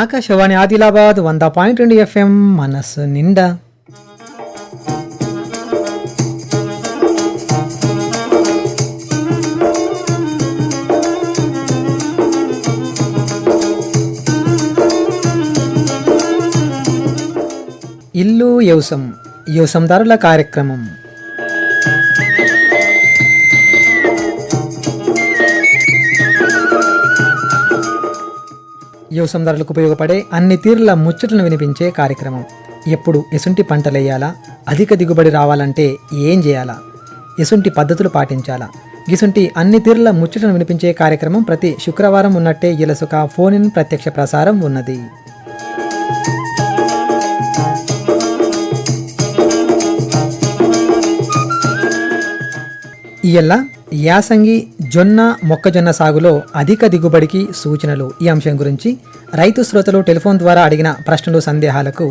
ఆకాశవాణి ఆదిలాబాద్ వంద పాయింట్ రెండు ఎఫ్ఎం మనస్సు నిండా. ఇల్లు యవసం యవసందారుల కార్యక్రమం. వ్యవసాయదారులకు ఉపయోగపడే అన్ని తీరుల ముచ్చటను వినిపించే కార్యక్రమం. ఎప్పుడు ఎసుంటి పంటలేయాలా? అధిక దిగుబడి రావాలంటే ఏం చేయాలా? ఎసుంటి పద్ధతులు పాటించాలా? గిసుంటి అన్ని తీరుల ముచ్చటను వినిపించే కార్యక్రమం ప్రతి శుక్రవారం ఉన్నట్టే ఇలసుక ఫోన్ ఇన్ ప్రత్యక్ష ప్రసారం ఉన్నది. ఇయల్లా యాసంగి జొన్న మొక్కజొన్న సాగులో అధిక దిగుబడికి సూచనలు. ఈ అంశం గురించి రైతు శ్రోతలు టెలిఫోన్ ద్వారా అడిగిన ప్రశ్నలు సందేహాలకు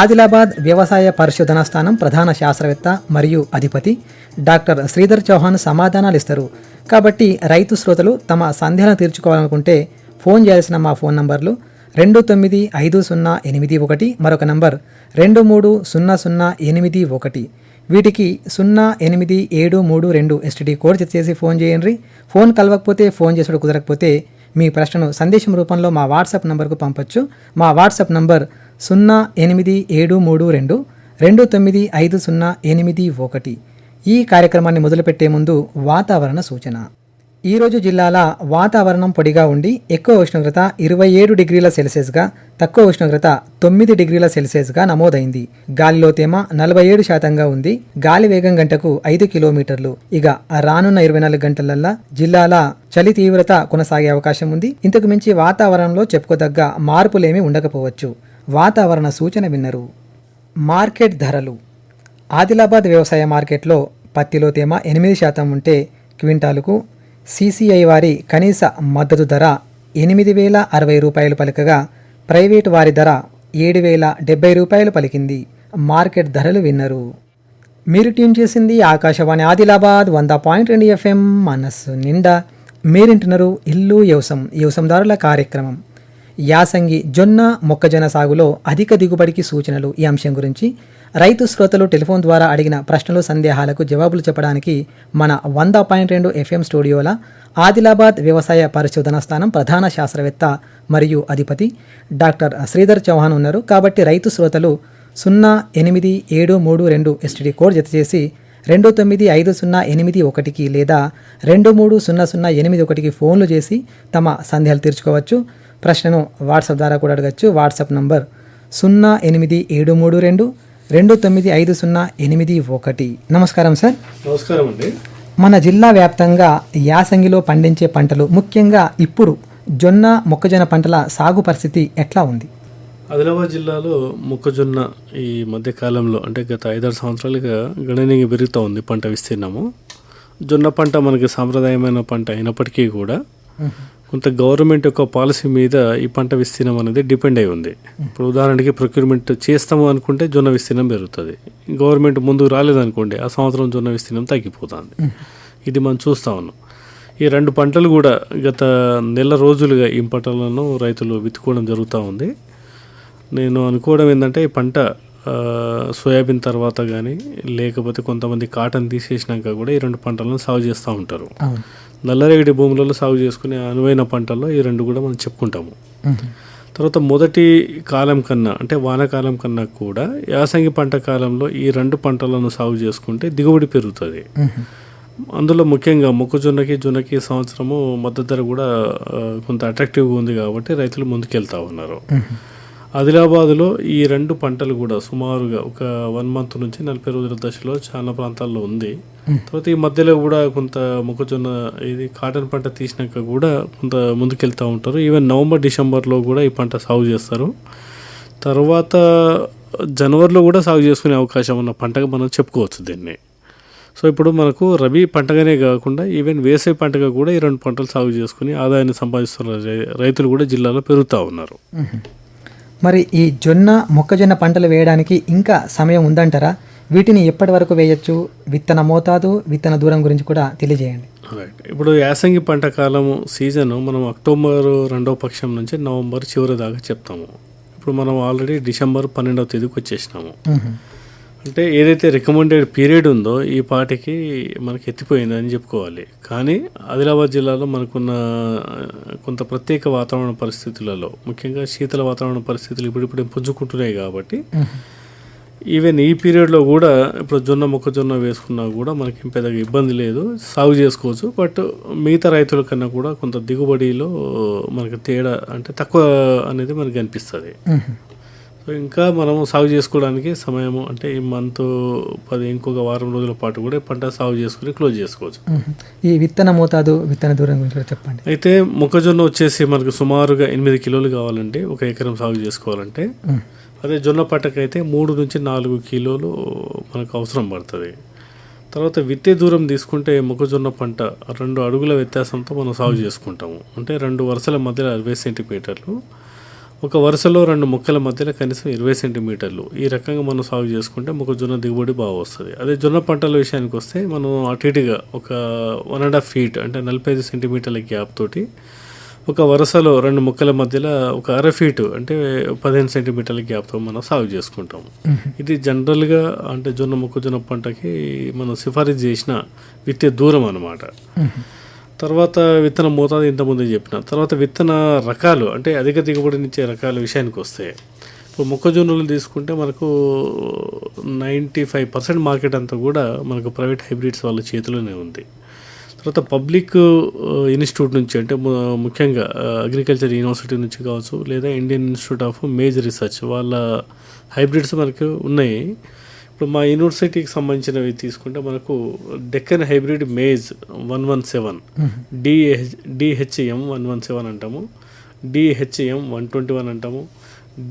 ఆదిలాబాద్ వ్యవసాయ పరిశోధనా స్థానం ప్రధాన శాస్త్రవేత్త మరియు అధిపతి డాక్టర్ శ్రీధర్ చౌహాన్ సమాధానాలు ఇస్తారు. కాబట్టి రైతు శ్రోతలు తమ సందేహాలను తీర్చుకోవాలనుకుంటే ఫోన్ చేయాల్సిన మా ఫోన్ నంబర్లు రెండు తొమ్మిది ఐదు సున్నా ఎనిమిది ఒకటి మరొక నంబర్ రెండు మూడు సున్నా సున్నా ఎనిమిది ఒకటి. వీటికి సున్నా ఎనిమిది ఏడు మూడు రెండు ఎస్టీడీ కోడ్ చెక్ చేసి ఫోన్ చేయండి. ఫోన్ కలవకపోతే ఫోన్ చేసుడు కుదరకపోతే మీ ప్రశ్నను సందేశం రూపంలో మా వాట్సాప్ నంబర్కు పంపొచ్చు. మా వాట్సాప్ నంబర్ సున్నా ఎనిమిది ఏడు మూడు రెండు రెండు తొమ్మిది ఐదు సున్నా ఎనిమిది ఒకటి. ఈ కార్యక్రమాన్ని మొదలుపెట్టే ముందు వాతావరణ సూచన. ఈరోజు జిల్లాల వాతావరణం పొడిగా ఉండి ఎక్కువ ఉష్ణోగ్రత ఇరవై ఏడు డిగ్రీల సెల్సియస్గా తక్కువ ఉష్ణోగ్రత తొమ్మిది డిగ్రీల సెల్సియస్గా నమోదైంది. గాలిలో తేమ నలభై ఏడు శాతంగా ఉంది. గాలి వేగం గంటకు ఐదు కిలోమీటర్లు. ఇక రానున్న ఇరవై నాలుగు గంటలల్లా జిల్లాల చలి తీవ్రత కొనసాగే అవకాశం ఉంది. ఇంతకు మించి వాతావరణంలో చెప్పుకోదగ్గ మార్పులేమీ ఉండకపోవచ్చు. వాతావరణ సూచన విన్నరు. మార్కెట్ ధరలు. ఆదిలాబాద్ వ్యవసాయ మార్కెట్లో పత్తిలో తేమ ఎనిమిది శాతం ఉంటే క్వింటాలుకు సీసీఐ వారి కనీస మద్దతు ధర ఎనిమిది వేల అరవై రూపాయలు పలకగా ప్రైవేటు వారి ధర ఏడు వేల డెబ్బై రూపాయలు పలికింది. మార్కెట్ ధరలు విన్నరు. మీరు ట్యూన్ చేసింది ఆకాశవాణి ఆదిలాబాద్ వంద పాయింట్ రెండు ఎఫ్ఎం మనస్సు నిండా. మీరింటున్నారు ఇల్లు యవసం యవసందారుల కార్యక్రమం. యాసంగి జొన్న మొక్కజొన్న సాగులో అధిక దిగుబడికి సూచనలు. ఈ అంశం గురించి రైతు శ్రోతలు టెలిఫోన్ ద్వారా అడిగిన ప్రశ్నలు సందేహాలకు జవాబులు చెప్పడానికి మన వంద పాయింట్ రెండు ఎఫ్ఎం స్టూడియోల ఆదిలాబాద్ వ్యవసాయ పరిశోధనా స్థానం ప్రధాన శాస్త్రవేత్త మరియు అధిపతి డాక్టర్ శ్రీధర్ చౌహాన్ ఉన్నారు. కాబట్టి రైతు శ్రోతలు సున్నా ఎనిమిది ఏడు మూడు రెండు ఎస్టీడీ కోడ్ జత చేసి రెండు తొమ్మిది ఐదు సున్నా ఎనిమిది ఒకటికి లేదా రెండు మూడు సున్నా సున్నా ఎనిమిది ఒకటికి ఫోన్లు చేసి తమ సందేహాలు తీర్చుకోవచ్చు. ప్రశ్నను వాట్సాప్ ద్వారా కూడా అడగచ్చు. వాట్సాప్ నంబర్ సున్నా ఎనిమిది ఏడు మూడు రెండు రెండు తొమ్మిది ఐదు సున్నా ఎనిమిది ఒకటి. నమస్కారం సార్. నమస్కారం అండి. మన జిల్లా వ్యాప్తంగా యాసంగిలో పండించే పంటలు ముఖ్యంగా ఇప్పుడు జొన్న మొక్కజొన్న పంటల సాగు పరిస్థితి ఎట్లా ఉంది? ఆదిలాబాద్ జిల్లాలో మొక్కజొన్న ఈ మధ్య కాలంలో అంటే గత ఐదారు సంవత్సరాలుగా గణనీయంగా పెరుగుతూ ఉంది పంట విస్తీర్ణము. జొన్న పంట మనకి సాంప్రదాయమైన పంట అయినప్పటికీ కూడా కొంత గవర్నమెంట్ యొక్క పాలసీ మీద ఈ పంట విస్తీర్ణం అనేది డిపెండ్ అయి ఉంది. ఇప్పుడు ఉదాహరణకి ప్రొక్యూర్మెంట్ చేస్తాము అనుకుంటే జొన్న విస్తీర్ణం పెరుగుతుంది. గవర్నమెంట్ ముందుకు రాలేదనుకోండి ఆ సంవత్సరం జొన్న విస్తీర్ణం తగ్గిపోతుంది. ఇది మనం చూస్తా ఉన్నాం. ఈ రెండు పంటలు కూడా గత నెల రోజులుగా ఈ పంటలను రైతులు విత్తుకోవడం జరుగుతూ ఉంది. నేను అనుకోవడం ఏంటంటే ఈ పంట సోయాబీన్ తర్వాత కానీ లేకపోతే కొంతమంది కాటన్ తీసేసినాక కూడా ఈ రెండు పంటలను సాగు చేస్తూ ఉంటారు. నల్లరేగడి భూములలో సాగు చేసుకునే అనువైన పంటల్లో ఈ రెండు కూడా మనం చెప్పుకుంటాము. తర్వాత మొదటి కాలం కన్నా అంటే వానాకాలం కన్నా కూడా యాసంగి పంట కాలంలో ఈ రెండు పంటలను సాగు చేసుకుంటే దిగుబడి పెరుగుతుంది. అందులో ముఖ్యంగా మొక్కజొన్నకి జొన్నకి సంవత్సరము మద్దతు ధర కూడా కొంత అట్రాక్టివ్గా ఉంది కాబట్టి రైతులు ముందుకెళ్తా ఉన్నారు. ఆదిలాబాద్లో ఈ రెండు పంటలు కూడా సుమారుగా ఒక వన్ మంత్ నుంచి నలభై రోజుల దశలో చాలా ప్రాంతాల్లో ఉంది. తర్వాత ఈ మధ్యలో కూడా కొంత మొక్కజొన్న ఇది కాటన్ పంట తీసినాక కూడా కొంత ముందుకెళ్తూ ఉంటారు. ఈవెన్ నవంబర్ డిసెంబర్లో కూడా ఈ పంట సాగు చేస్తారు. తర్వాత జనవరిలో కూడా సాగు చేసుకునే అవకాశం ఉన్న పంటగా మనం చెప్పుకోవచ్చు దీన్ని. సో ఇప్పుడు మనకు రబీ పంటగానే కాకుండా ఈవెన్ వేసవి పంటగా కూడా ఈ రెండు పంటలు సాగు చేసుకుని ఆదాయాన్ని సంపాదిస్తున్న రై- రైతులు కూడా జిల్లాలో పెరుగుతూ ఉన్నారు. మరి ఈ జొన్న మొక్కజొన్న పంటలు వేయడానికి ఇంకా సమయం ఉందంటారా? వీటిని ఎప్పటి వరకు వేయొచ్చు? విత్తన మోతాదు విత్తన దూరం గురించి కూడా తెలియజేయండి. ఇప్పుడు యాసంగి పంట కాలము సీజన్ మనం అక్టోబర్ రెండవ పక్షం నుంచి నవంబర్ చివరి దాకా చెప్తాము. ఇప్పుడు మనం ఆల్రెడీ డిసెంబర్ పన్నెండవ తేదీకి వచ్చేసినాము. అంటే ఏదైతే రికమెండెడ్ పీరియడ్ ఉందో ఈ పాటికి మనకి ఎత్తిపోయింది అని చెప్పుకోవాలి. కానీ ఆదిలాబాద్ జిల్లాలో మనకున్న కొంత ప్రత్యేక వాతావరణ పరిస్థితులలో ముఖ్యంగా శీతల వాతావరణ పరిస్థితులు ఇప్పుడిప్పుడు పుంజుకుంటున్నాయి కాబట్టి. ఈవెన్ ఈ పీరియడ్లో కూడా ఇప్పుడు జొన్న మొక్కజొన్న వేసుకున్నా కూడా మనకి పెద్దగా ఇబ్బంది లేదు. సాగు చేసుకోవచ్చు. బట్ మిగతా రైతుల కన్నా కూడా కొంత దిగుబడిలో మనకి తేడా అంటే తక్కువ అనేది మనకి అనిపిస్తుంది. సో ఇంకా మనం సాగు చేసుకోవడానికి సమయం అంటే ఈ మంత్ పది ఇంకొక వారం రోజుల పాటు కూడా పంట సాగు చేసుకుని క్లోజ్ చేసుకోవచ్చు. ఈ విత్తన మోతాదు విత్తన దూరం గురించి కూడా చెప్పండి. అయితే మొక్కజొన్న వచ్చేసి మనకు సుమారుగా ఎనిమిది కిలోలు కావాలంటే ఒక ఎకరం సాగు చేసుకోవాలంటే. అదే జొన్న పట్టకైతే మూడు నుంచి నాలుగు కిలోలు మనకు అవసరం పడుతుంది. తర్వాత విత్తే దూరం తీసుకుంటే మొక్కజొన్న పంట రెండు అడుగుల వ్యత్యాసంతో మనం సాగు చేసుకుంటాము. అంటే రెండు వరుసల మధ్యలో అరవై సెంటీమీటర్లు ఒక వరుసలో రెండు మొక్కల మధ్యలో కనీసం ఇరవై సెంటీమీటర్లు ఈ రకంగా మనం సాగు చేసుకుంటే మొక్కజొన్న దిగుబడి బాగా వస్తుంది. అదే జొన్న పంటల విషయానికి వస్తే మనం అటు ఇటుగా ఒక వన్ అండ్ హాఫ్ ఫీట్ అంటే నలభై ఐదు సెంటీమీటర్ల గ్యాప్ తోటి ఒక వరుసలో రెండు మొక్కల మధ్యలో ఒక అర ఫీటు అంటే పదిహేను సెంటీమీటర్ల గ్యాప్తో మనం సాగు చేసుకుంటాం ఇది జనరల్గా అంటే జొన్న మొక్కజొన్న పంటకి మనం సిఫారసు చేసిన విత్తే దూరం అన్నమాట. మ్మ్. తర్వాత విత్తన మోతాదు ఇంతకుముందు చెప్పిన. తర్వాత విత్తన రకాలు అంటే అధిక దిగుబడినిచ్చే రకాల విషయానికి వస్తే ఇప్పుడు మొక్కజొన్నలు తీసుకుంటే మనకు నైంటీ ఫైవ్ పర్సెంట్ మార్కెట్ అంతా కూడా మనకు ప్రైవేట్ హైబ్రిడ్స్ వాళ్ళ చేతిలోనే ఉంది. తర్వాత పబ్లిక్ ఇన్స్టిట్యూట్ నుంచి అంటే ముఖ్యంగా అగ్రికల్చర్ యూనివర్సిటీ నుంచి కావచ్చు లేదా Indian institute of maize research వాళ్ళ హైబ్రిడ్స్ మనకు ఉన్నాయి. ఇప్పుడు మా యూనివర్సిటీకి సంబంధించినవి తీసుకుంటే మనకు Deccan hybrid maize one one seven DH DHM one one seven అంటాము డిహెచ్ఎం వన్ ట్వంటీ వన్ అంటాము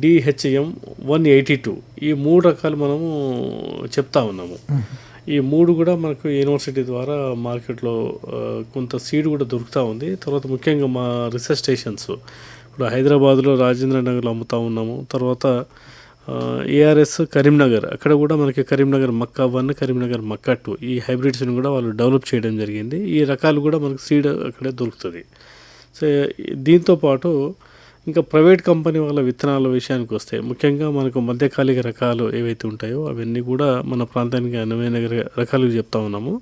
డిహెచ్ఎం వన్ ఎయిటీ టూ ఈ మూడు రకాలు మనము చెప్తా ఉన్నాము. ఈ మూడు కూడా మనకు యూనివర్సిటీ ద్వారా మార్కెట్లో కొంత సీడ్ కూడా దొరుకుతూ ఉంది. తర్వాత ముఖ్యంగా మా రీసెర్చ్ స్టేషన్స్ ఇప్పుడు హైదరాబాద్లో రాజేంద్ర నగర్లో అమ్ముతా ఉన్నాము. తర్వాత ఏఆర్ఎస్ కరీంనగర్. అక్కడ కూడా మనకి కరీంనగర్ మక్కా వన్ కరీంనగర్ మక్కా టూ ఈ హైబ్రిడ్స్ని కూడా వాళ్ళు డెవలప్ చేయడం జరిగింది. ఈ రకాలు కూడా మనకు సీడ్ అక్కడే దొరుకుతుంది. సో దీంతో పాటు ఇంకా ప్రైవేట్ కంపెనీ వాళ్ళ విత్తనాల విషయానికి వస్తే ముఖ్యంగా మనకు మధ్యకాలిక రకాలు ఏవైతే ఉంటాయో అవన్నీ కూడా మన ప్రాంతానికి అనువైన రకాలు చెప్తా ఉన్నాము.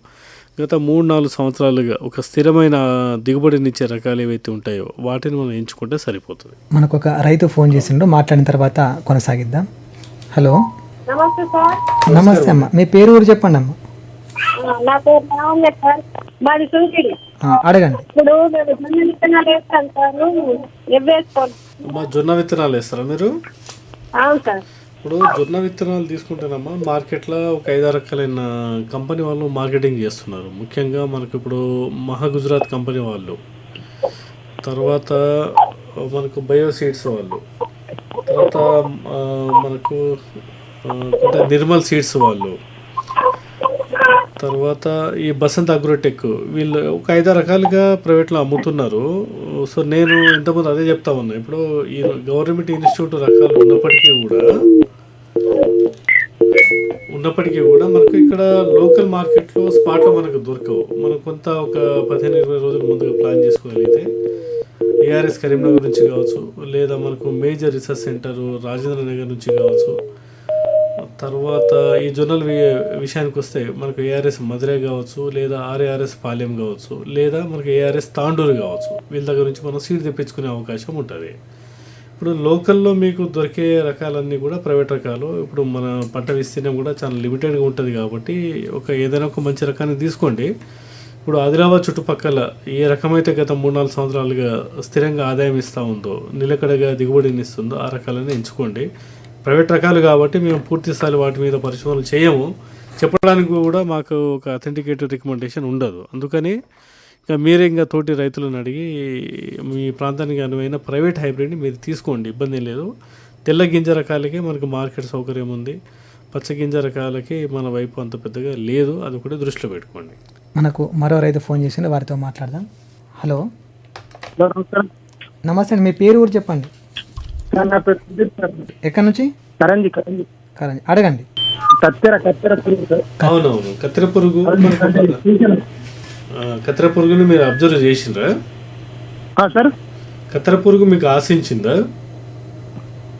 గత మూడు నాలుగు సంవత్సరాలుగా ఒక స్థిరమైన దిగుబడినిచ్చే రకాలు ఏవైతే ఉంటాయో వాటిని మనం ఎంచుకుంటే సరిపోతుంది. మనకు ఒక రైతు ఫోన్ చేసిండు మాట్లాడిన తర్వాత కొనసాగిద్దాం. హలో. నమస్తే సార్. నమస్తే అమ్మ. మీ పేరు ఊరు చెప్పండి అమ్మ నా పేరు రావులే సార్ మాది అడగండి. ఇప్పుడు మేము జొన్న విత్తనాలు వేస్తాం సార్ ఎవ్వేసుకోండి మా జొన్న విత్తనాలు వేస్తారా మీరు? అవును సార్. ఇప్పుడు జొన్న విత్తనాలు తీసుకుంటేనమ్మా మార్కెట్లో ఒక ఐదారు రకాలైన కంపెనీ వాళ్ళు మార్కెటింగ్ చేస్తున్నారు. ముఖ్యంగా మనకు ఇప్పుడు మహా గుజరాత్ కంపెనీ వాళ్ళు తర్వాత మనకు బయో సీడ్స్ వాళ్ళు తర్వాత మనకు నిర్మల్ సీడ్స్ వాళ్ళు తర్వాత ఈ బసంత్ అగ్రోటెక్ వీళ్ళు ఒక ఐదారు రకాలుగా ప్రైవేట్లో అమ్ముతున్నారు. సో నేను ఇంతకుముందు అదే చెప్తా ఉన్నా. ఇప్పుడు ఈ గవర్నమెంట్ ఇన్స్టిట్యూట్ రకాలు ఉన్నప్పటికీ కూడా ఉన్నప్పటికీ కూడా మనకు ఇక్కడ లోకల్ మార్కెట్లో స్పాట్లో మనకు దొరకవు. మనం కొంత ఒక పదిహేను ఇరవై రోజుల ముందుగా ప్లాన్ చేసుకోగలిగితే ఏఆర్ఎస్ కరీంనగర్ నుంచి కావచ్చు లేదా మనకు maize research centre Rajendra Nagar నుంచి కావచ్చు తర్వాత ఈ జొన్నలు వి- విషయానికి వస్తే మనకు ఏఆర్ఎస్ మధురై కావచ్చు లేదా ఆర్ఏఆర్ఎస్ పాలెం కావచ్చు లేదా మనకు ఏఆర్ఎస్ తాండూరు కావచ్చు వీళ్ళ దగ్గర నుంచి మనం సీట్ తెప్పించుకునే అవకాశం ఉంటుంది. ఇప్పుడు లోకల్లో మీకు దొరికే రకాలన్నీ కూడా ప్రైవేట్ రకాలు. ఇప్పుడు మన పంట విస్తీర్ణం కూడా చాలా లిమిటెడ్గా ఉంటుంది కాబట్టి ఒక ఏదైనా ఒక మంచి రకాన్ని తీసుకోండి. ఇప్పుడు ఆదిలాబాద్ చుట్టుపక్కల ఏ రకమైతే గత మూడు నాలుగు సంవత్సరాలుగా స్థిరంగా ఆదాయం ఇస్తూ ఉందో నిలకడగా దిగుబడిని ఇస్తుందో ఆ రకాలను ఎంచుకోండి. ప్రైవేట్ రకాలు కాబట్టి మేము పూర్తి స్థాయి వాటి మీద పరిశోధనలు చేయము. చెప్పడానికి కూడా మాకు ఒక అథెంటికేటెడ్ రికమెండేషన్ ఉండదు. అందుకని ఇంకా మీరే ఇంకా తోటి రైతులను అడిగి మీ ప్రాంతానికి అనువైన ప్రైవేట్ హైబ్రిడ్ని మీరు తీసుకోండి. ఇబ్బంది ఏం లేదు. తెల్ల గింజ రకాలకి మనకు మార్కెట్ సౌకర్యం ఉంది. పచ్చ గింజ రకాలకి మన వైపు అంత పెద్దగా లేదు. అది కూడా దృష్టిలో పెట్టుకోండి. మనకు మరో రైతు ఫోన్ చేసిండు. వారితో మాట్లాడదాం. హలో. నమస్తే అండి. మీ పేరు ఊరు చెప్పండి. సార్ నా పేరు సుధీర్ సార్. ఎక్కడి నుంచి? కరంజీ కరంజీ. కరణ్ అడగండి. కత్తెర కత్తెర పురుగు సార్. అవునవును. కత్తెర పురుగు కత్తెర పురుగుని మీరు అబ్జర్వ్ చేసిండ్రా? ఆ, సార్. కత్తెర పురుగు మీకు ఆశించిందా?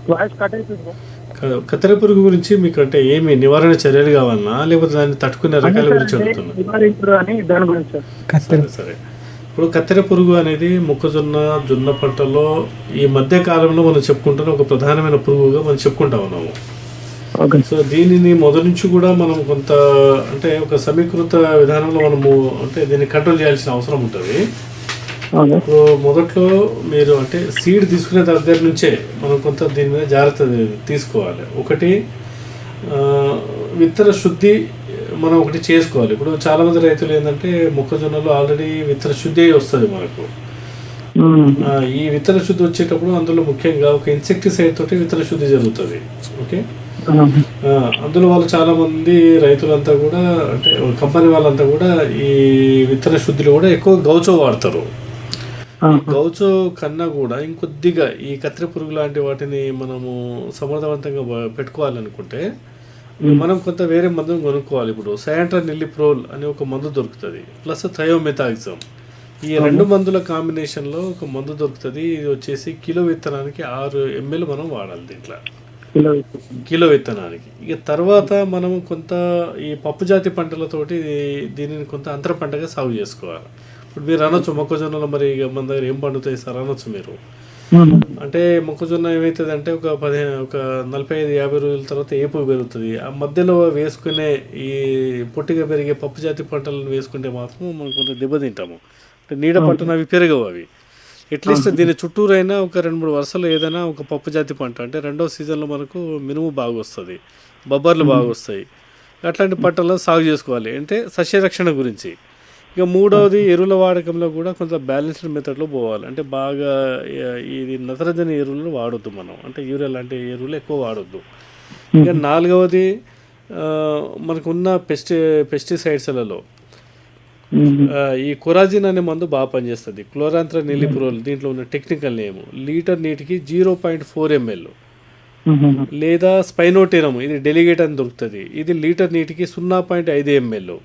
వాయిస్ కట్ అయిపోయింది కత్తెర పురుగు గురించి మీకు అంటే ఏమి నివారణ చర్యలు కావాలన్నా లేకపోతే దాన్ని తట్టుకునే రకాల గురించి అడుగుతున్నా. నివారించరు అని దాని గురించి సార్. కత్తెర. సరే సరే. ఇప్పుడు కత్తెర పురుగు అనేది మొక్కజొన్న జొన్న పంటలో ఈ మధ్య కాలంలో మనం చెప్పుకుంటున్న ఒక ప్రధానమైన పురుగుగా మనం చెప్పుకుంటా ఉన్నాము. సో దీనిని మొదటి నుంచి కూడా మనం కొంత అంటే ఒక సమీకృత విధానంలో మనము అంటే దీన్ని కంట్రోల్ చేయాల్సిన అవసరం ఉంటుంది. ఇప్పుడు మొదట్లో మీరు అంటే సీడ్ తీసుకునే దగ్గర నుంచే మనం కొంత దీని మీద జాగ్రత్త తీసుకోవాలి. ఒకటి విత్తన శుద్ధి మనం ఒకటి చేసుకోవాలి. ఇప్పుడు చాలా మంది రైతులు ఏంటంటే మొక్కజొన్నలో ఆల్రెడీ విత్తన శుద్ధి అయి వస్తుంది మనకు. ఈ విత్తన శుద్ధి వచ్చేటప్పుడు అందులో ముఖ్యంగా ఒక ఇన్సెక్టిసైడ్ తోటి విత్తన శుద్ధి జరుగుతుంది. ఓకే? అందులో వాళ్ళు చాలా మంది రైతులంతా కూడా అంటే కంపెనీ వాళ్ళంతా కూడా ఈ విత్తన శుద్ధిలో కూడా ఎక్కువ గౌచో వాడతారు. గౌచో కన్నా కూడా ఇంకొద్దిగా ఈ కత్తిర పురుగు లాంటి వాటిని మనము సమర్థవంతంగా పెట్టుకోవాలనుకుంటే మనం కొంత వేరే మందును కొనుక్కోవాలి. ఇప్పుడు సయాంట్రా నిల్లిప్రోల్ అనే ఒక మందు దొరుకుతుంది. ప్లస్ థయోమెథాక్సమ్ ఈ రెండు మందుల కాంబినేషన్లో ఒక మందు దొరుకుతుంది. ఇది వచ్చేసి కిలో విత్తనానికి ఆరు ఎంఎల్ మనం వాడాలి దీంట్లో. కిలో విత్తనానికి. ఇక తర్వాత మనం కొంత ఈ పప్పు జాతి పంటలతోటి దీనిని కొంత అంతర పంటగా సాగు చేసుకోవాలి. ఇప్పుడు మీరు అనొచ్చు మొక్కజొన్నలు మరి మన దగ్గర ఏం పండుతాయి సార్? అనొచ్చు మీరు. అంటే మొక్కజొన్న ఏమవుతుంది అంటే ఒక పదిహేను ఒక నలభై ఐదు యాభై రోజుల తర్వాత ఏపు పెరుగుతుంది. ఆ మధ్యలో వేసుకునే ఈ పొట్టిగా పెరిగే పప్పు జాతి పంటలను వేసుకుంటే మాత్రం మనం కొంత దెబ్బతింటాము. అంటే నీడ పంటను అవి పెరగవు అవి. అట్లీస్ట్ దీని చుట్టూరైనా ఒక రెండు మూడు వరుసలు ఏదైనా ఒక పప్పు జాతి పంట అంటే రెండో సీజన్లో మనకు మినుము బాగా వస్తుంది బొబ్బర్లు బాగా వస్తాయి అట్లాంటి పంటలను సాగు చేసుకోవాలి. అంటే సస్యరక్షణ గురించి. ఇక మూడవది ఎరువుల వాడకంలో కూడా కొంత బ్యాలెన్స్డ్ మెథడ్లో పోవాలి. అంటే బాగా ఇది నత్రజని ఎరువులు వాడొద్దు మనం. అంటే యూరియా లాంటి ఎరువులు ఎక్కువ వాడొద్దు. ఇక నాలుగవది మనకున్న పెస్టి పెస్టిసైడ్స్లలో ఈ కొరాజిన్ అనే మందు బాగా పనిచేస్తుంది. క్లోరాంత్ర నిలిపురోల్ దీంట్లో ఉన్న టెక్నికల్ నేమ్ లీటర్ నీటికి జీరో పాయింట్ ఫోర్ ఎంఎల్. లేదా స్పైనోటెరమ్ ఇది డెలిగేట్ అని దొరుకుతుంది. ఇది లీటర్ నీటికి సున్నా పాయింట్ ఐదు ఎంఎల్.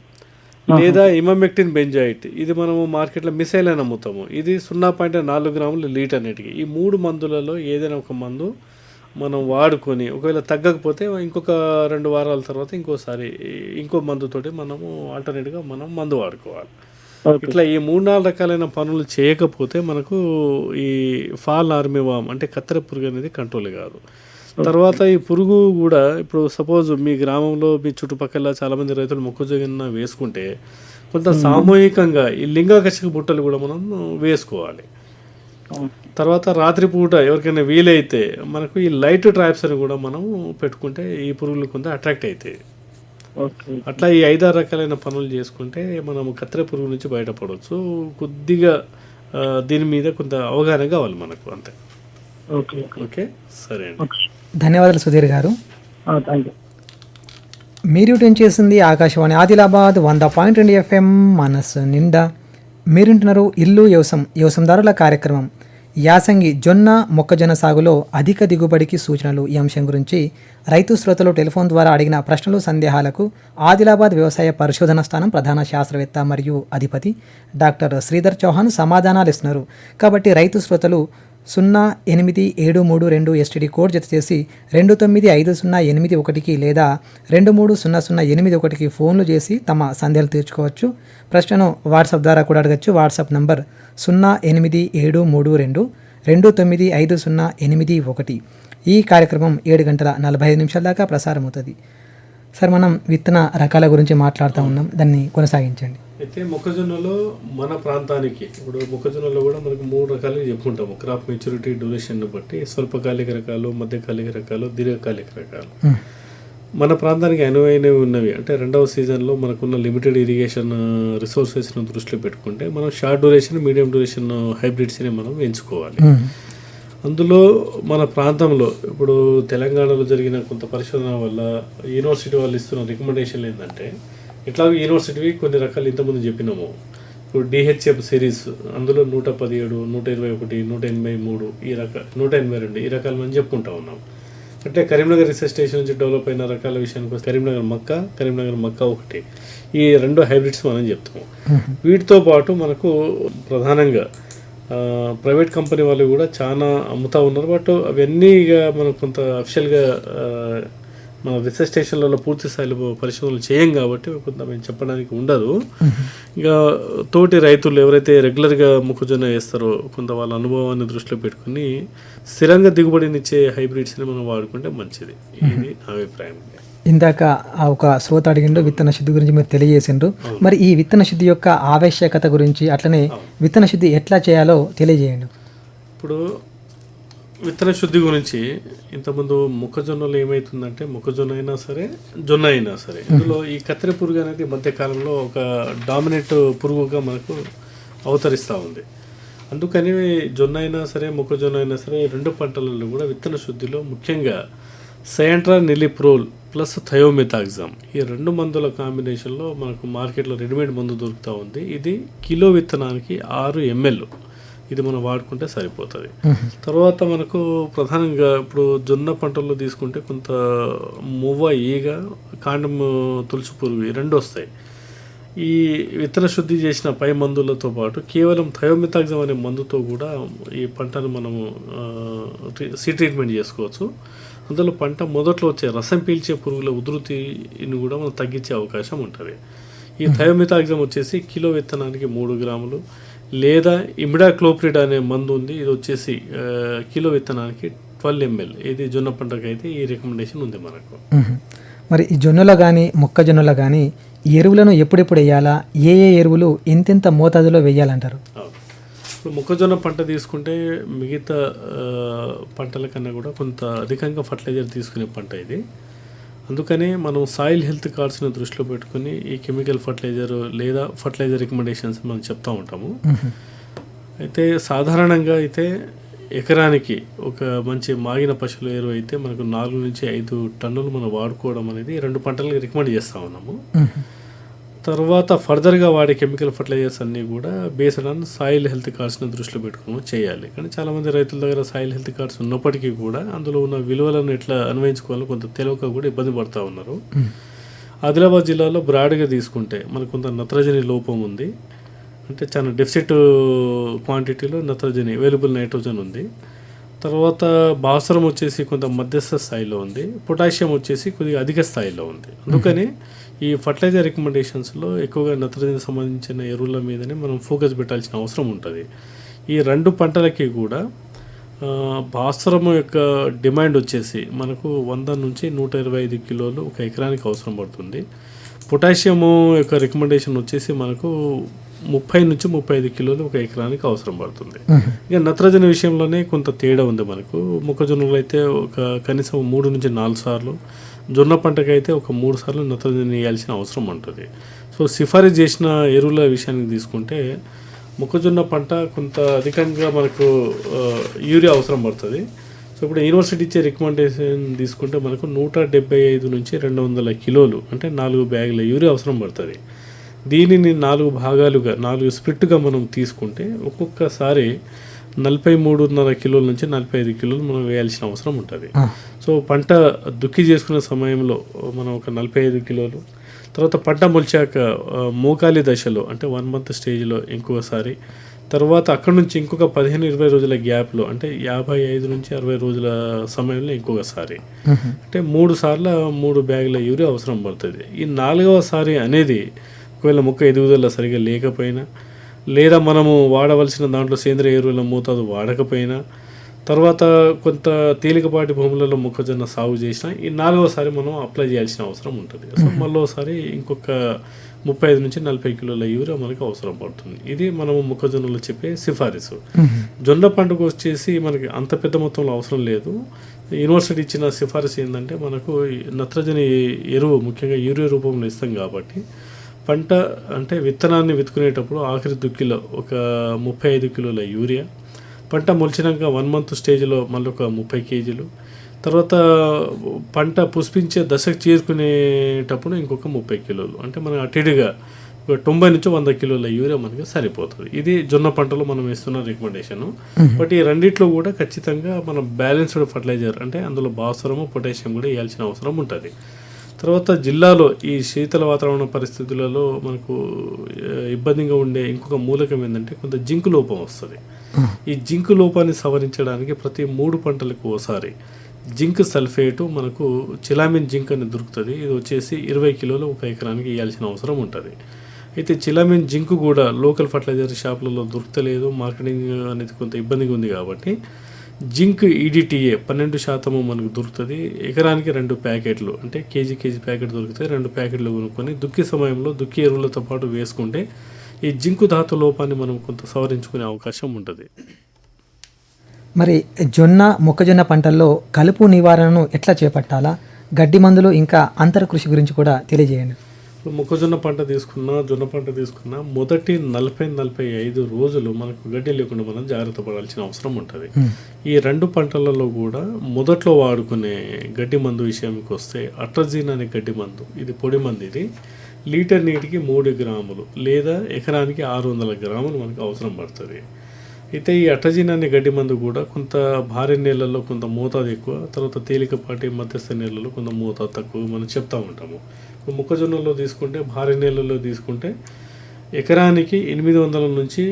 లేదా ఇమమెక్టిన్ బెంజాయిట్. ఇది మనము మార్కెట్లో మిసైల్ అని అమ్ముతాము. ఇది సున్నా పాయింట్ నాలుగు గ్రాములు లీటర్ నీటికి ఈ మూడు మందులలో ఏదైనా ఒక మందు మనం వాడుకొని ఒకవేళ తగ్గకపోతే ఇంకొక రెండు వారాల తర్వాత ఇంకోసారి ఇంకో మందుతోటి మనము ఆల్టర్నేట్గా మనం మందు వాడుకోవాలి. ఇట్లా ఈ మూడు నాలుగు రకాలైన పనులు చేయకపోతే మనకు ఈ ఫాల్ ఆర్మివామ్ అంటే కత్తెర పురుగు అనేది కంట్రోల్ కాదు. తర్వాత ఈ పురుగు కూడా ఇప్పుడు సపోజ్ మీ గ్రామంలో మీ చుట్టుపక్కల చాలా మంది రైతులు మొక్కజొన్న వేసుకుంటే కొంత సామూహికంగా ఈ లింగాకర్షక బుట్టలు కూడా మనం వేసుకోవాలి. తర్వాత రాత్రిపూట ఎవరికైనా వీలైతే మనకు ఈ లైట్ ట్రాప్స్ అని కూడా మనం పెట్టుకుంటే ఈ పురుగులు కొంత అట్రాక్ట్ అవుతాయి అట్లా ఈ ఐదారు రకాలైన పనులు చేసుకుంటే మనం కత్తెర పురుగు నుంచి బయటపడవచ్చు. కొద్దిగా దీని మీద కొంత అవగాహన కావాలి మనకు అంతే. Okay okay. సరే అండి. ధన్యవాదాలు సుధీర్ గారు. థ్యాంక్ యూ మీరు ట్యూన్ చేసింది ఆకాశవాణి ఆదిలాబాద్ వంద పాయింట్ రెండు ఎఫ్ఎం మనస్సు నిండా. మీరుంటున్నారు ఇల్లు వ్యవసం వ్యవసందారుల కార్యక్రమం. యాసంగి జొన్న మొక్కజొన్న సాగులో అధిక దిగుబడికి సూచనలు. ఈ అంశం గురించి రైతు శ్రోతలు టెలిఫోన్ ద్వారా అడిగిన ప్రశ్నలు సందేహాలకు ఆదిలాబాద్ వ్యవసాయ పరిశోధన స్థానం ప్రధాన శాస్త్రవేత్త మరియు అధిపతి డాక్టర్ శ్రీధర్ చౌహాన్ సమాధానాలు ఇస్తున్నారు. కాబట్టి రైతు శ్రోతలు సున్నా ఎనిమిది ఏడు మూడు రెండు ఎస్టీడీ కోడ్ జత చేసి రెండు తొమ్మిది ఐదు సున్నా ఎనిమిది ఒకటికి లేదా రెండు మూడు సున్నా సున్నా ఎనిమిది ఒకటికి ఫోన్లు చేసి తమ సందేహాలు తీర్చుకోవచ్చు. ప్రశ్నను వాట్సాప్ ద్వారా కూడా అడగచ్చు. వాట్సాప్ నంబర్ సున్నా ఎనిమిది ఏడు మూడు రెండు రెండు తొమ్మిది ఐదు సున్నా ఎనిమిది ఒకటి. ఈ కార్యక్రమం ఏడు గంటల నలభై ఐదు నిమిషాల దాకా ప్రసారమవుతుంది. సార్ మనం విత్తన రకాల గురించి మాట్లాడుతూ ఉన్నాం. దాన్ని కొనసాగించండి. అయితే మొక్కజొన్నలో మన ప్రాంతానికి ఇప్పుడు మొక్కజొన్నలో కూడా మనకు మూడు రకాలుగా చెప్పుకుంటాము క్రాప్ మెచ్యూరిటీ డ్యూరేషన్ బట్టి స్వల్పకాలిక రకాలు మధ్యకాలిక రకాలు దీర్ఘకాలిక రకాలు. మన ప్రాంతానికి అనువైనవి ఉన్నవి. అంటే రెండవ సీజన్లో మనకున్న లిమిటెడ్ ఇరిగేషన్ రిసోర్సెస్ను దృష్టిలో పెట్టుకుంటే మనం షార్ట్ డ్యూరేషన్ మీడియం డ్యూరేషన్ హైబ్రిడ్స్ని మనం ఎంచుకోవాలి. అందులో మన ప్రాంతంలో ఇప్పుడు తెలంగాణలో జరిగిన కొంత పరిశోధన వల్ల యూనివర్సిటీ వాళ్ళు ఇస్తున్న రికమెండేషన్లు ఏంటంటే ఇట్లా యూనివర్సిటీవి కొన్ని రకాలు ఇంతకుముందు చెప్పినాము. ఇప్పుడు డిహెచ్ఎఫ్ సిరీస్ అందులో నూట పదిహేడు నూట ఇరవై ఒకటి నూట ఎనభై మూడు ఈ రక నూట ఎనభై రెండు ఈ రకాలు మనం చెప్పుకుంటా ఉన్నాం. అంటే కరీంనగర్ రీసెర్చ్ స్టేషన్ నుంచి డెవలప్ అయిన రకాల విషయానికి వస్తే కరీంనగర్ మక్క కరీంనగర్ మక్క ఒకటి. ఈ రెండు హైబ్రిడ్స్ మనం చెప్తాము. వీటితో పాటు మనకు ప్రధానంగా ప్రైవేట్ కంపెనీ వాళ్ళు కూడా చాలా అమ్ముతా ఉన్నారు. బట్ అవన్నీ ఇక మనం కొంత అఫిషియల్గా మన రీసెర్చ్ స్టేషన్లలో పూర్తి స్థాయిలో పరిశోధనలు చేయం కాబట్టి కొంత మేము చెప్పడానికి ఉండదు. ఇక తోటి రైతులు ఎవరైతే రెగ్యులర్గా మొక్కజొన్న వేస్తారో కొంత వాళ్ళ అనుభవాన్ని దృష్టిలో పెట్టుకుని స్థిరంగా దిగుబడినిచ్చే హైబ్రిడ్స్ని మనం వాడుకుంటే మంచిది. ఇది నా అభిప్రాయం. ఇందాక ఆ ఒక శ్రోత అడిగిండు విత్తన శుద్ధి గురించి మీరు తెలియజేసిండ్రు. మరి ఈ విత్తన శుద్ధి యొక్క ఆవశ్యకత గురించి అట్లనే విత్తన శుద్ధి ఎట్లా చేయాలో తెలియజేయండి. ఇప్పుడు విత్తన శుద్ధి గురించి ఇంతకుముందు మొక్కజొన్నలో ఏమవుతుందంటే మొక్కజొన్న అయినా సరే జొన్న అయినా సరే. ఇందులో ఈ కత్తెర పురుగు అనేది మధ్యకాలంలో ఒక డామినేట్ పురుగుగా మనకు అవతరిస్తూ ఉంది. అందుకని జొన్న అయినా సరే మొక్కజొన్న అయినా సరే ఈ రెండు పంటలలో కూడా విత్తన శుద్ధిలో ముఖ్యంగా సయంట్రా నిలిప్రోల్ ప్లస్ థయోమితాగ్జామ్ ఈ రెండు మందుల కాంబినేషన్లో మనకు మార్కెట్లో రెడీమేడ్ మందు దొరుకుతూ ఉంది. ఇది కిలో విత్తనానికి ఆరు ఎంఎల్. ఇది మనం వాడుకుంటే సరిపోతుంది. తర్వాత మనకు ప్రధానంగా ఇప్పుడు జొన్న పంటల్లో తీసుకుంటే కొంత మువ్వ ఈగ కాండం తులసి పురుగు రెండు వస్తాయి. ఈ విత్తన శుద్ధి చేసిన పై మందులతో పాటు కేవలం థయోమితాగ్జమ్ అనే మందుతో కూడా ఈ పంటను మనము సీ ట్రీట్మెంట్ చేసుకోవచ్చు. అందులో పంట మొదట్లో వచ్చే రసం పీల్చే పురుగుల ఉధృతిని కూడా మనం తగ్గించే అవకాశం ఉంటుంది. ఈ థయోమితాగ్జమ్ వచ్చేసి కిలో విత్తనానికి మూడు గ్రాములు లేదా ఇమిడాక్లోప్రిడ్ అనే మందు ఉంది. ఇది వచ్చేసి కిలో విత్తనానికి ట్వెల్వ్ ఎంఎల్. ఇది జొన్న పంటకు అయితే ఈ రికమెండేషన్ ఉంది మనకు. మరి ఈ జొన్నలో కానీ మొక్కజొన్నలో కానీ ఎరువులను ఎప్పుడెప్పుడు వేయాలా? ఏ ఏ ఎరువులు ఎంతెంత మోతాదులో వేయాలంటారు. ఇప్పుడు మొక్కజొన్న పంట తీసుకుంటే మిగతా పంటల కన్నా కూడా కొంత అధికంగా ఫర్టిలైజర్ తీసుకునే పంట ఇది. అందుకని మనం సాయిల్ హెల్త్ కార్డ్స్ని దృష్టిలో పెట్టుకుని ఈ కెమికల్ ఫర్టిలైజర్ లేదా ఫర్టిలైజర్ రికమెండేషన్స్ మనం చెప్తా ఉంటాము. అయితే సాధారణంగా అయితే ఎకరానికి ఒక మంచి మాగిన పశువుల ఎరువు అయితే మనకు నాలుగు నుంచి ఐదు టన్నులు మనం వాడుకోవడం అనేది రెండు పంటలకు రికమెండ్ చేస్తూ ఉన్నాము. తర్వాత ఫర్దర్గా వాడే కెమికల్ ఫర్టిలైజర్స్ అన్నీ కూడా బేస్డ్ ఆన్ సాయిల్ హెల్త్ కార్డ్స్ని దృష్టిలో పెట్టుకుని చేయాలి. కానీ చాలామంది రైతుల దగ్గర సాయిల్ హెల్త్ కార్డ్స్ ఉన్నప్పటికీ కూడా అందులో ఉన్న విలువలను ఎట్లా అన్వయించుకోవాలో కొంత తెలియక కూడా ఇబ్బంది పడుతూ ఉన్నారు. ఆదిలాబాద్ జిల్లాలో బ్రాడ్గా తీసుకుంటే మనకు కొంత నత్రజని లోపం ఉంది. అంటే చాలా డెఫిసిట్ క్వాంటిటీలో నత్రజని అవైలబుల్ నైట్రోజన్ ఉంది. తర్వాత భాస్వరం వచ్చేసి కొంత మధ్యస్థ స్థాయిలో ఉంది. పొటాషియం వచ్చేసి కొద్దిగా అధిక స్థాయిలో ఉంది. అందుకని ఈ ఫర్టిలైజర్ రికమెండేషన్స్లో ఎక్కువగా నత్రజని సంబంధించిన ఎరువుల మీదనే మనం ఫోకస్ పెట్టాల్సిన అవసరం ఉంటుంది. ఈ రెండు పంటలకి కూడా భాస్వరం యొక్క డిమాండ్ వచ్చేసి మనకు వంద నుంచి నూట ఇరవై ఐదు కిలోలు ఒక ఎకరానికి అవసరం పడుతుంది. పొటాషియము యొక్క రికమెండేషన్ వచ్చేసి మనకు ముప్పై నుంచి ముప్పై ఐదు కిలోలు ఒక ఎకరానికి అవసరం పడుతుంది. ఇక నత్రజని విషయంలోనే కొంత తేడా ఉంది మనకు. మొక్కజొన్నలు అయితే ఒక కనీసం మూడు నుంచి నాలుగు సార్లు జొన్న పంటకైతే ఒక మూడు సార్లు నత్రజని వేయాల్సిన అవసరం ఉంటుంది. సో సిఫారసు చేసిన ఎరువుల విషయానికి తీసుకుంటే మొక్కజొన్న పంట కొంత అధికంగా మనకు యూరియా అవసరం పడుతుంది. సో ఇప్పుడు యూనివర్సిటీ ఇచ్చే రికమెండేషన్ తీసుకుంటే మనకు నూట డెబ్బై ఐదు నుంచి రెండు వందల కిలోలు అంటే నాలుగు బ్యాగుల యూరియా అవసరం పడుతుంది. దీనిని నాలుగు భాగాలుగా నాలుగు స్ప్లిట్గా మనం తీసుకుంటే ఒక్కొక్కసారి నలభై మూడున్నర కిలోల నుంచి నలభై ఐదు కిలోలు మనం వేయాల్సిన అవసరం ఉంటుంది. సో పంట దుక్కి చేసుకునే సమయంలో మనం ఒక నలభై ఐదు కిలోలు తర్వాత పంట మొలిచాక మోకాలి దశలో అంటే వన్ మంత్ స్టేజ్లో ఇంకొకసారి తర్వాత అక్కడ నుంచి ఇంకొక పదిహేను ఇరవై రోజుల గ్యాప్లో అంటే యాభై ఐదు నుంచి అరవై రోజుల సమయంలో ఇంకొకసారి. అంటే మూడు సార్లు మూడు బ్యాగుల యూరియా అవసరం పడుతుంది. ఈ నాలుగవ సారి అనేది ఒకవేళ మొక్క ఎదుగుదల సరిగా లేకపోయినా లేదా మనము వాడవలసిన దాంట్లో సేంద్రియ ఎరువుల మోతాదు వాడకపోయినా తర్వాత కొంత తేలికపాటి భూములలో మొక్కజొన్న సాగు చేసినా ఈ నాలుగోసారి మనం అప్లై చేయాల్సిన అవసరం ఉంటుంది. సో మళ్ళోసారి ఇంకొక ముప్పై ఐదు నుంచి నలభై కిలోల యూరియా మనకు అవసరం పడుతుంది. ఇది మనము మొక్కజొన్నలో చెప్పే సిఫారసు. జొన్న పంటకు వచ్చేసి మనకి అంత పెద్ద మొత్తంలో అవసరం లేదు. యూనివర్సిటీ ఇచ్చిన సిఫారసు ఏంటంటే మనకు నత్రజని ఎరువు ముఖ్యంగా యూరియా రూపంలో ఇస్తాం కాబట్టి పంట అంటే విత్తనాన్ని విత్తుకునేటప్పుడు ఆఖరి దుక్కిలో ఒక ముప్పై ఐదు కిలోల యూరియా. పంట మొలిచినాక వన్ మంత్ స్టేజ్లో మళ్ళీ ఒక ముప్పై కేజీలు. తర్వాత పంట పుష్పించే దశకు చేరుకునేటప్పుడు ఇంకొక ముప్పై కిలోలు. అంటే మనం ఒక తొంభై నుంచి వంద కిలోల యూరియా మనకి సరిపోతుంది. ఇది జొన్న పంటలో మనం ఇస్తున్న రికమెండేషన్. బట్ ఈ రెండిట్లో కూడా ఖచ్చితంగా మనం బ్యాలెన్స్డ్ ఫర్టిలైజర్ అంటే అందులో భాస్వరము పొటాషియం కూడా వేయాల్సిన అవసరం ఉంటుంది. తర్వాత జిల్లాలో ఈ శీతల వాతావరణ పరిస్థితులలో మనకు ఇబ్బందిగా ఉండే ఇంకొక మూలకం ఏంటంటే కొంత జింకు లోపం వస్తుంది. ఈ జింకు లోపాన్ని సవరించడానికి ప్రతి మూడు పంటలకు ఒకసారి జింక్ సల్ఫేటు మనకు చిలామిన్ జింక్ అని దొరుకుతుంది. ఇది వచ్చేసి ఇరవై కిలోలు ఒక ఎకరానికి ఇవ్వాల్సిన అవసరం ఉంటుంది. అయితే చిలామిన్ జింక్ కూడా లోకల్ ఫర్టిలైజర్ షాపులలో దొరుకుతలేదు. మార్కెటింగ్ అనేది కొంత ఇబ్బందిగా ఉంది కాబట్టి జింక్ ఈడిటిఏ పన్నెండు శాతము మనకు దొరుకుతుంది. ఎకరానికి రెండు ప్యాకెట్లు. అంటే కేజీ కేజీ ప్యాకెట్ దొరుకుతాయి రెండు ప్యాకెట్లు కొనుక్కొని దుక్కి సమయంలో దుక్కి ఎరువులతో పాటు వేసుకుంటే ఈ జింకు ధాతు లోపాన్ని మనం కొంత సవరించుకునే అవకాశం ఉంటుంది. మరి జొన్న మొక్కజొన్న పంటల్లో కలుపు నివారణను ఎట్లా చేపట్టాలా? గడ్డి మందులు ఇంకా అంతర కృషి గురించి కూడా తెలియజేయండి. ఇప్పుడు మొక్కజొన్న పంట తీసుకున్నా జొన్న పంట తీసుకున్నా మొదటి నలభై నలభై ఐదు రోజులు మనకు గడ్డి లేకుండా మనం జాగ్రత్త పడాల్సిన అవసరం ఉంటుంది. ఈ రెండు పంటలలో కూడా మొదట్లో వాడుకునే గడ్డి మందు విషయానికి వస్తే అట్రజీన్ అనే గడ్డి మందు ఇది పొడి మందు ఇది. లీటర్ నీటికి మూడు గ్రాములు లేదా ఎకరానికి ఆరు వందల గ్రాములు మనకు అవసరం పడుతుంది. అయితే ఈ అటజిన్ అనే గడ్డి మందు కూడా కొంత భారీ నీళ్ళల్లో కొంత మోతాదు ఎక్కువ తర్వాత తేలికపాటి మధ్యస్థ నీళ్ళలో కొంత మోతాదు తక్కువ మనం చెప్తా ఉంటాము. మొక్కజొన్నలో తీసుకుంటే భారీ నీళ్ళలో తీసుకుంటే ఎకరానికి ఎనిమిది వందల నుంచి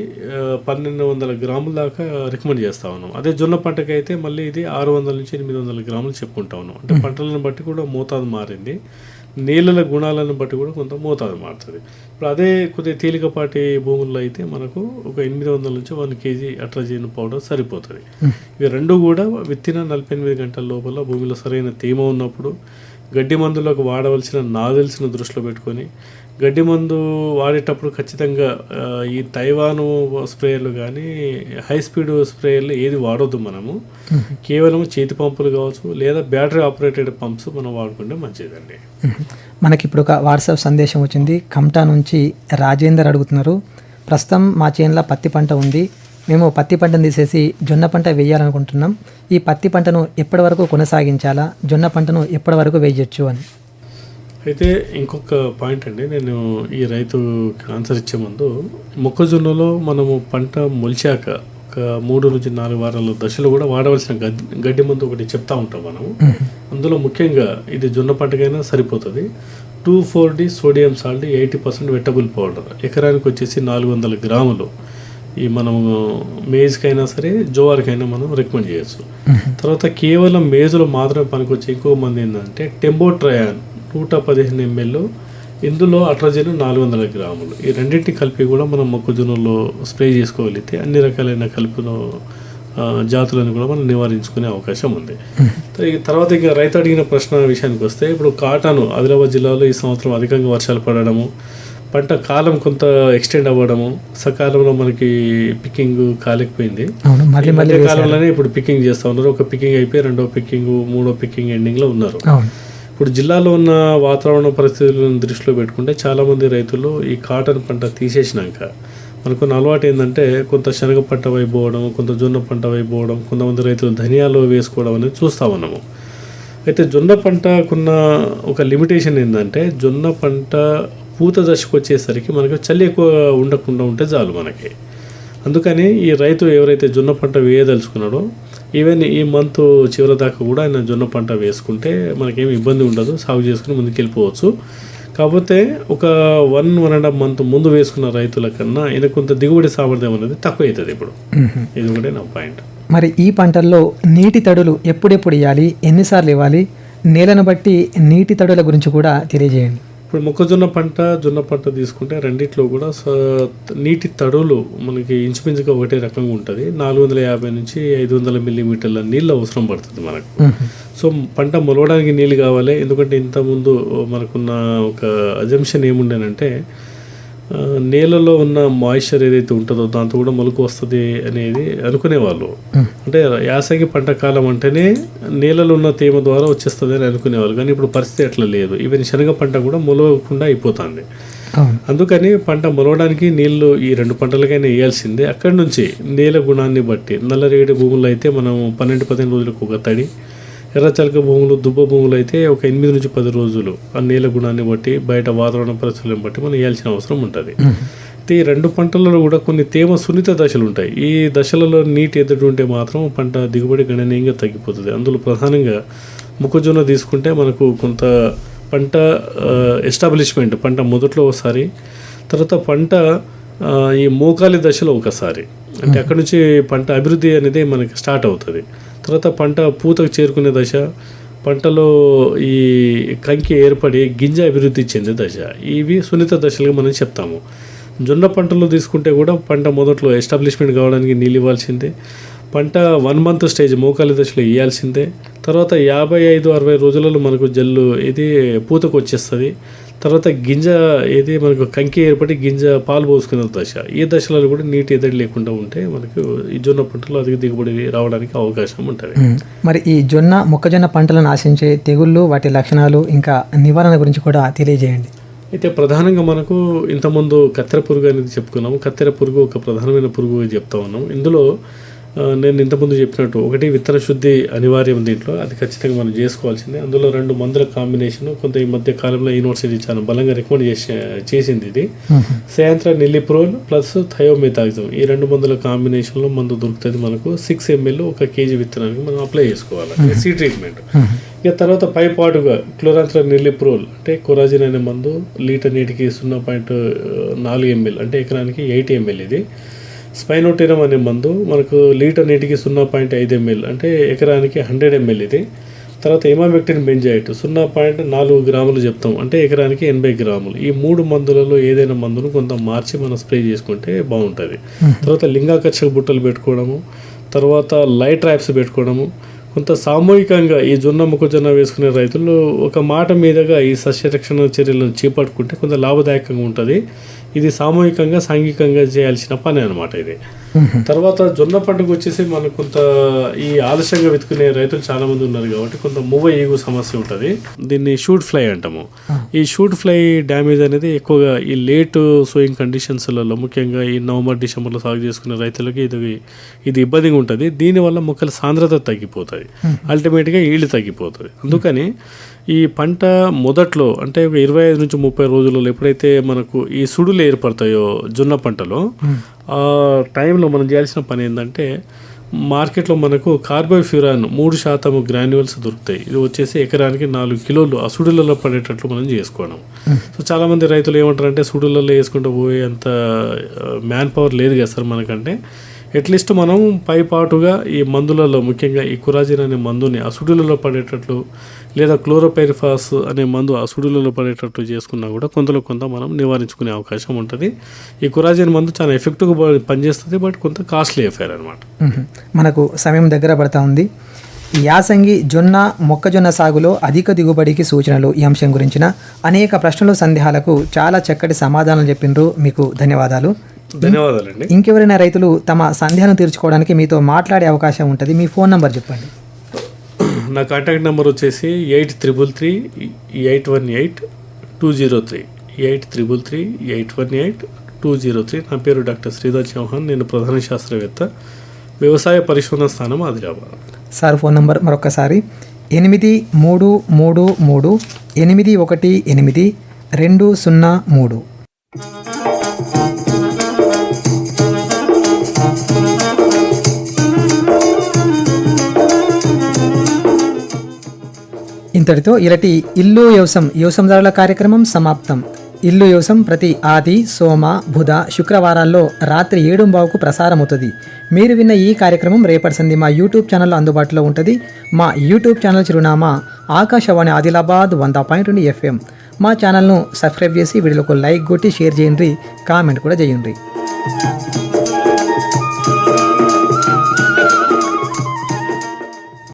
పన్నెండు వందల గ్రాముల దాకా రికమెండ్ చేస్తా ఉన్నాం. అదే జొన్న పంటకి అయితే మళ్ళీ ఇది ఆరు వందల నుంచి ఎనిమిది వందల గ్రాములు చెప్పుకుంటా ఉన్నాం. అంటే పంటలను బట్టి కూడా మోతాదు మారింది. నీళ్ళల గుణాలను బట్టి కూడా కొంత మోతాదు మారుతుంది. ఇప్పుడు అదే కొద్దిగా తేలికపాటి భూముల్లో అయితే మనకు ఒక ఎనిమిది వందల నుంచి వన్ కేజీ అట్రజీన్ పౌడర్ సరిపోతుంది. ఇవి రెండు కూడా విత్తిన నలభై ఎనిమిది గంటల లోపల భూమిలో సరైన తేమ ఉన్నప్పుడు గడ్డి మందులకు వాడవలసిన నాదెల్స్ను దృష్టిలో పెట్టుకొని గడ్డి మందు వాడేటప్పుడు ఖచ్చితంగా ఈ తైవాను స్ప్రేయర్లు కానీ హై స్పీడ్ స్ప్రేయర్లు ఏది వాడొద్దు మనము. కేవలం చేతి పంపులు కావచ్చు లేదా బ్యాటరీ ఆపరేటెడ్ పంప్స్ మనం వాడుకుంటే మంచిదండి. మనకి ఇప్పుడు ఒక వాట్సాప్ సందేశం వచ్చింది. కమ్టా నుంచి రాజేందర్ అడుగుతున్నారు. ప్రస్తుతం మా చేనులో పత్తి పంట ఉంది. మేము పత్తి పంటను తీసేసి జొన్న పంట వేయాలనుకుంటున్నాం. ఈ పత్తి పంటను ఎప్పటి వరకు కొనసాగించాలా? జొన్న పంటను ఎప్పటి వరకు వేయచ్చు అని. అయితే ఇంకొక పాయింట్ అండి నేను ఈ రైతుకి ఆన్సర్ ఇచ్చే ముందు మొక్కజొన్నలో మనము పంట మొలిచాక ఒక మూడు నుంచి నాలుగు వారాల దశలో కూడా వాడవలసిన గడ్డి గడ్డి మందు ఒకటి చెప్తా ఉంటాం మనము. అందులో ముఖ్యంగా ఇది జొన్న పంటకైనా సరిపోతుంది. Two four D sodium salt eighty percent wettable powder. ఎకరానికి వచ్చేసి నాలుగు వందల గ్రాములు. ఈ మనము మేజ్కైనా సరే జోవార్కైనా మనం రికమెండ్ చేయొచ్చు. తర్వాత కేవలం మేజులో మాత్రమే పనికొచ్చే ఎక్కువ మంది ఏంటంటే టెంబోట్రయాన్. నూట పదిహేను ఎంఎల్ ఇందులో అట్రజన్ నాలుగు వందల గ్రాములు. ఈ రెండింటిని కలిపి కూడా మనం మొక్కజొన్నలో స్ప్రే చేసుకోగలిగితే అన్ని రకాలైన కలుపును జాతులను కూడా మనం నివారించుకునే అవకాశం ఉంది. తర్వాత ఇక రైతు అడిగిన ప్రశ్న విషయానికి వస్తే ఇప్పుడు కాటన్ ఆదిలాబాద్ జిల్లాలో ఈ సంవత్సరం అధికంగా వర్షాలు పడడము పంట కాలం కొంత ఎక్స్టెండ్ అవ్వడము సకాలంలో మనకి పికింగ్ కాలేకపోయింది మధ్య కాలంలోనే ఇప్పుడు పికింగ్ చేస్తా ఉన్నారు. ఒక పికింగ్ అయిపోయి రెండో పికింగ్ మూడో పికింగ్ ఎండింగ్లో ఉన్నారు ఇప్పుడు జిల్లాలో ఉన్న వాతావరణ పరిస్థితులను దృష్టిలో పెట్టుకుంటే చాలామంది రైతులు ఈ కాటన్ పంట తీసేసినాక మనకున్న అలవాటు ఏంటంటే కొంత శనగ పంట వైపోవడం కొంత జొన్న పంట వైపోవడం కొంతమంది రైతులు ధనియాలు వేసుకోవడం అనేది చూస్తా ఉన్నాము. అయితే జొన్న పంటకున్న ఒక లిమిటేషన్ ఏంటంటే జొన్న పంట పూత దశకు వచ్చేసరికి మనకు చలి ఎక్కువ ఉండకుండా ఉంటే చాలు మనకి. అందుకని ఈ రైతు ఎవరైతే జొన్న పంట వేయదలుచుకున్నాడో ఈవెన్ ఈ మంత్ చివరి దాకా కూడా ఆయన జొన్న పంట వేసుకుంటే మనకేమి ఇబ్బంది ఉండదు సాగు చేసుకుని ముందుకు వెళ్ళిపోవచ్చు కాకపోతే ఒక one one and half month ముందు వేసుకున్న రైతుల కన్నా ఈయన కొంత దిగుబడి సామర్థ్యం అనేది తక్కువ అవుతుంది ఇప్పుడు. ఇది ఒకటే నా పాయింట్ మరి ఈ పంటల్లో నీటి తడులు ఎప్పుడెప్పుడు ఇవ్వాలి ఎన్నిసార్లు ఇవ్వాలి నేలను బట్టి నీటి తడుల గురించి కూడా తెలియజేయండి. ఇప్పుడు మొక్కజొన్న పంట జొన్న పంట తీసుకుంటే రెండిట్లో కూడా నీటి తడులు మనకి ఇంచుమించుగా ఒకటే రకంగా ఉంటుంది. నాలుగు వందల యాభై నుంచి ఐదు వందల మిల్లీమీటర్ల నీళ్ళు అవసరం పడుతుంది మనకు. సో పంట మొలవడానికి నీళ్ళు కావాలి. ఎందుకంటే ఇంతకుముందు మనకున్న ఒక అజంప్షన్ ఏముండేనంటే నేలలో ఉన్న మాయిశ్చర్ ఏదైతే ఉంటుందో దాంతో కూడా మొలక వస్తుంది అనేది అనుకునేవాళ్ళు. అంటే యాసంగి పంట కాలం అంటేనే నేలలో ఉన్న తేమ ద్వారా వచ్చేస్తుంది అని అనుకునేవాళ్ళు. కానీ ఇప్పుడు పరిస్థితి అట్లా లేదు. ఈవెన్ శనగ పంట కూడా మొలవకుండా అయిపోతుంది. అందుకని పంట మొలవడానికి నీళ్ళు ఈ రెండు పంటలకైనా వేయాల్సిందే. అక్కడి నుంచి నేల గుణాన్ని బట్టి నల్లరేగడి భూముల్లో అయితే మనం పన్నెండు పదిహేను రోజులకు ఒక తడి ఎర్రచలక భూములు దుబ్బ భూములు అయితే ఒక ఎనిమిది నుంచి పది రోజులు ఆ నేల గుణాన్ని బట్టి బయట వాతావరణ పరిస్థితులను బట్టి మనం వేయాల్సిన అవసరం ఉంటుంది. అయితే ఈ రెండు పంటలలో కూడా కొన్ని తేమ సున్నిత దశలు ఉంటాయి. ఈ దశలలో నీటి ఎదుటి ఉంటే మాత్రం పంట దిగుబడి గణనీయంగా తగ్గిపోతుంది. అందులో ప్రధానంగా మొక్కజొన్న తీసుకుంటే మనకు కొంత పంట ఎస్టాబ్లిష్మెంట్ పంట మొదట్లో ఒకసారి తర్వాత పంట ఈ మోకాలి దశలో ఒకసారి. అంటే అక్కడ నుంచి పంట అభివృద్ధి అనేది మనకి స్టార్ట్ అవుతుంది. తర్వాత పంట పూతకు చేరుకునే దశ పంటలో ఈ కంకి ఏర్పడి గింజ అభివృద్ధి చెందే దశ. ఇవి సున్నిత దశలుగా మనం చెప్తాము. జొన్న పంటలో తీసుకుంటే కూడా పంట మొదట్లో ఎస్టాబ్లిష్మెంట్ కావడానికి నీళ్ళు ఇవ్వాల్సిందే. పంట వన్ మంత్ స్టేజ్ మోకాలి దశలో ఇవ్వాల్సిందే తర్వాత యాభై ఐదు అరవై రోజులలో మనకు జల్లు ఇది పూతకు వచ్చేస్తుంది. తర్వాత గింజ ఏది మనకు కంకి ఏర్పడి గింజ పాలు పోసుకునే దశ. ఈ దశలలో కూడా నీటి ఎదడి లేకుండా ఉంటే మనకు ఈ జొన్న పంటలో అధిక దిగుబడి రావడానికి అవకాశం ఉంటుంది. మరి ఈ జొన్న మొక్కజొన్న పంటలను ఆశించే తెగుళ్ళు వాటి లక్షణాలు ఇంకా నివారణ గురించి కూడా తెలియజేయండి. అయితే ప్రధానంగా మనకు ఇంతకుముందు కత్తెర పురుగు అనేది చెప్పుకున్నాము. కత్తెర పురుగు ఒక ప్రధానమైన పురుగు చెప్తా ఉన్నాం ఇందులో నేను ఇంతకుముందు చెప్పినట్టు ఒకటి విత్తన శుద్ధి అనివార్యం దీంట్లో అది ఖచ్చితంగా మనం చేసుకోవాల్సిందే. అందులో రెండు మందుల కాంబినేషన్ కొంత ఈ మధ్య కాలంలో యూనివర్సిటీ చాలా బలంగా రికమెండ్ చేసి చేసింది ఇది. సాయంత్రం నిల్లిప్రోల్ ప్లస్ థయోమితాగ్జమ్ ఈ రెండు మందుల కాంబినేషన్లో మందు దొరుకుతుంది మనకు. సిక్స్ ఎంఎల్ ఒక కేజీ విత్తనానికి మనం అప్లై చేసుకోవాలి. Seed treatment. ఇక తర్వాత పై పాటుగా క్లోరాంత్ర నిల్లిప్రోల్. అంటే కొరాజిన్ అనే మందు లీటర్ నీటికి సున్నా పాయింట్ నాలుగు ఎంఎల్ అంటే ఎకరానికి ఎయిట్ ఎంఎల్ ఇది. స్పైనోటిరం అనే మందు మనకు లీటర్ నీటికి సున్నా పాయింట్ ఐదు ఎంఎల్ అంటే ఎకరానికి హండ్రెడ్ ఎంఎల్ ఇది. తర్వాత ఎమామెక్టిన్ బెంజైట్ సున్నా పాయింట్ నాలుగు గ్రాములు చెప్తాం అంటే ఎకరానికి ఎనభై గ్రాములు. ఈ మూడు మందులలో ఏదైనా మందును కొంత మార్చి మనం స్ప్రే చేసుకుంటే బాగుంటుంది. తర్వాత లింగాకర్షక బుట్టలు పెట్టుకోవడము తర్వాత లైట్ ట్రాప్స్ పెట్టుకోవడము కొంత సామూహికంగా ఈ జొన్న మొక్కజొన్న వేసుకునే రైతులు ఒక మాట మీదుగా ఈ సస్యరక్షణ చర్యలను చేపట్టుకుంటే కొంత లాభదాయకంగా ఉంటుంది. ఇది సామూహికంగా సాంఘికంగా చేయాల్సిన పని అనమాట ఇది. తర్వాత జొన్న పంటకు వచ్చేసి మనకు కొంత ఈ ఆలస్యంగా వెతుకునే రైతులు చాలా మంది ఉన్నారు కాబట్టి కొంత మువ్వ ఈగు సమస్య ఉంటుంది. దీన్ని షూట్ ఫ్లై అంటాము. ఈ షూట్ ఫ్లై డ్యామేజ్ అనేది ఎక్కువగా ఈ లేట్ సోయింగ్ కండిషన్స్లలో ముఖ్యంగా ఈ నవంబర్ డిసెంబర్లో సాగు చేసుకునే రైతులకి ఇది ఇది ఇబ్బందిగా ఉంటుంది. దీనివల్ల మొక్కల సాంద్రత తగ్గిపోతుంది. అల్టిమేట్గా ఈల్డ్ తగ్గిపోతుంది. అందుకని ఈ పంట మొదట్లో అంటే ఒక ఇరవై ఐదు నుంచి ముప్పై రోజులలో ఎప్పుడైతే మనకు ఈ సుడులు ఏర్పడతాయో జొన్న పంటలో ఆ టైంలో మనం చేయాల్సిన పని ఏంటంటే మార్కెట్లో మనకు కార్బోఫ్యూరాన్ మూడు శాతం గ్రాన్యువల్స్ దొరుకుతాయి. ఇది వచ్చేసి ఎకరానికి నాలుగు కిలోలు. ఆ సుడులలో పడేటట్లు మనం చేసుకోవడం. సో చాలామంది రైతులు ఏమంటారంటే సుడులలో వేసుకుంటూ పోయే అంత మ్యాన్ పవర్ లేదు కదా సార్ మనకంటే. అట్లీస్ట్ మనం పైపాటుగా ఈ మందులలో ముఖ్యంగా ఈ కురాజిన్ అనే మందుని అసుడులలో పడేటట్లు లేదా క్లోరోపైరిఫాస్ అనే మందు అసుడులలో పడేటట్లు చేసుకున్నా కూడా కొంతలో కొంత మనం నివారించుకునే అవకాశం ఉంటుంది. ఈ కురాజిన్ మందు చాలా ఎఫెక్టివ్గా పనిచేస్తుంది బట్ కొంత కాస్ట్లీ ఎఫైర్ అనమాట మనకు సమయం దగ్గర పడతా ఉంది. యాసంగి జొన్న మొక్కజొన్న సాగులో అధిక దిగుబడికి సూచనలు. ఈ అంశం గురించిన అనేక ప్రశ్నలు సందేహాలకు చాలా చక్కటి సమాధానం చెప్పిండ్రు మీకు ధన్యవాదాలు. ధన్యవాదాలండి. ఇంకెవరైనా రైతులు తమ సందేహాలను తీర్చుకోవడానికి మీతో మాట్లాడే అవకాశం ఉంటుంది. మీ ఫోన్ నంబర్ చెప్పండి. నా కాంటాక్ట్ నెంబర్ వచ్చేసి eight triple three eight one eight two zero three. Eight triple three eight one eight two zero three. నా పేరు డాక్టర్ శ్రీధర్ చౌహాన్. నేను ప్రధాన శాస్త్రవేత్త. వ్యవసాయ పరిశోధన స్థానం ఆదిలాబాద్. సార్ ఫోన్ నంబర్ మరొకసారి ఎనిమిది మూడు మూడు మూడు ఎనిమిది ఒకటి ఎనిమిది రెండు సున్నా మూడు. ఇంతటితో ఇరటి ఇల్లు వ్యవసం వ్యవసందారుల కార్యక్రమం సమాప్తం. ఇల్లు యోసం ప్రతి ఆది సోమ బుధ శుక్రవారాల్లో రాత్రి ఏడుంబావుకు ప్రసారమవుతుంది. మీరు విన్న ఈ కార్యక్రమం రేపటి మా యూట్యూబ్ ఛానల్లో అందుబాటులో ఉంటుంది. మా యూట్యూబ్ ఛానల్ చిరునామా ఆకాశవాణి ఆదిలాబాద్ వంద పాయింట్ రెండు ఎఫ్ఎం. మా ఛానల్ను సబ్స్క్రైబ్ చేసి వీడియోకు లైక్ కొట్టి షేర్ చేయండి. కామెంట్ కూడా చేయండి.